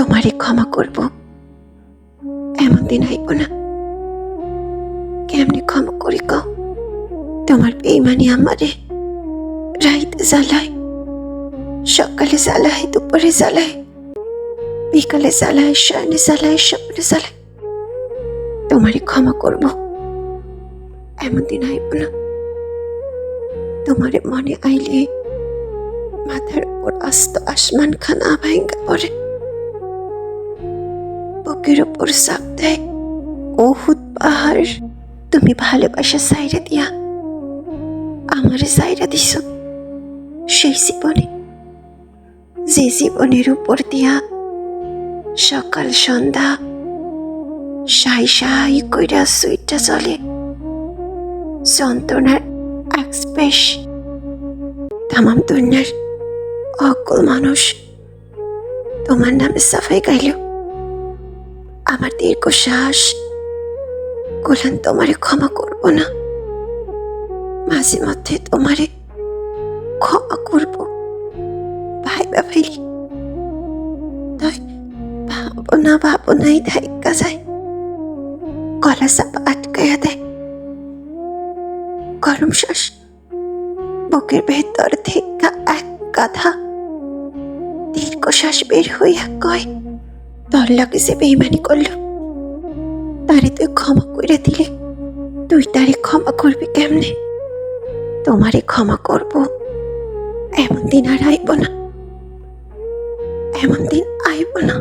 তোমারে ক্ষমা করব। এমন দিন আইব না। কেমনে ক্ষমা করি কও? তোমার বেইমানি আমারে রাইতে জ্বালায়, সকালে জ্বালায়, দুপুরে জ্বালায়, বিকালে জ্বালায় শয়নে জ্বালায়, স্বপ্নে জ্বালায়। তোমারে ক্ষমা করব। এমন দিন আইব না। তোমারে মনে আইলে মাথার উপর আস্ত আসমান খানা ভাঙ্গা পড়ে। বুকের উপর চাপ দেয়। ওহুদ পাহাড়, তুমি ভালোবাসা সাইরা দিয়া আমারে সাইরা দিছ। সেই জীবনে, যে জীবনের উপর দিয়া সকাল, সন্ধ্যা সাই সাই কইরা সুইটটা চলে। যন্ত্রণার এক্সপ্রেস তামাম দুনিয়ার অকল মানুষ তোমার নামে সাফাই গাইল। আমার দীর্ঘশ্বাস। গোলান, তোমারে ক্ষমা করব না। মাঝে মধ্যে তোমারে ক্ষমা করব। ভাইবা ফেলি তাই ভাবো না, ভাবো নাই ধাইকা যায়। গলা চাপা আটকাইয়া দেয়। গরম শ্বাস, বুকের ভেতর থেকে এক গাধা দীর্ঘশ্বাস বের হইয়া কয় তোর লাগে সে বেইমানি করল, তারে তুই ক্ষমা করে দিলে। তুই তারে ক্ষমা করবি কেমনে? তোমারে ক্ষমা করব, এমন দিন আর আইব না। এমন দিন আইব না।